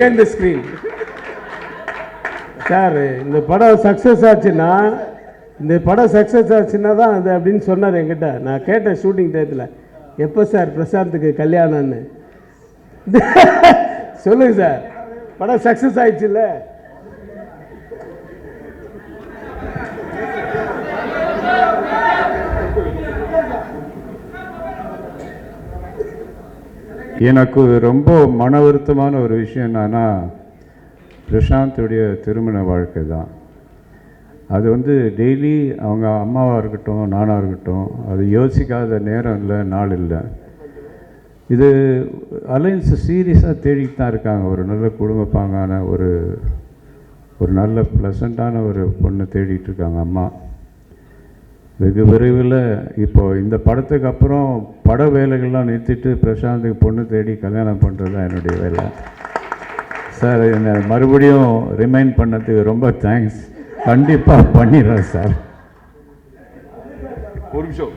இந்த screen sir இந்த படம் சக்ஸஸ் ஆச்சுன்னா இந்த படம் சக்ஸஸ் ஆச்சுன்னா தான் அது அப்படின்னு சொன்னார் என்கிட்ட. நான் கேட்டேன் ஷூட்டிங் டயத்தில் எப்போ சார் பிரசாந்துக்கு கல்யாணம்னு. சொல்லுங்க சார் படம் சக்ஸஸ் ஆயிடுச்சுல்ல? எனக்கு ரொம்ப மன வருத்தமான ஒரு விஷயம் என்னன்னா பிரசாந்துடைய திருமண வாழ்க்கை தான். அது வந்து டெய்லி அவங்க அம்மாவாக இருக்கட்டும் நானாக இருக்கட்டும் அது யோசிக்காத நேரம் இல்லை நாள் இல்லை. இது அலைன்ஸ் சீரியஸாக தேடிட்டு தான் இருக்காங்க. ஒரு நல்ல குடும்பப்பாங்கான ஒரு ஒரு நல்ல ப்ளசண்ட்டான ஒரு பொண்ணை தேடிட்டு இருக்காங்க அம்மா. வெகு விரைவில் இப்போ இந்த படத்துக்கு அப்புறம் பட வேலைகள்லாம் நிறுத்திட்டு பிரசாந்துக்கு பொண்ணு தேடி கல்யாணம் பண்ணுறது தான் என்னுடைய வேலை. சார் என்னை மறுபடியும் ரிமைண்ட் பண்ணதுக்கு ரொம்ப தேங்க்ஸ் கண்டிப்பாக பண்ணிடுறேன் சார். ஒரு நிமிஷம்.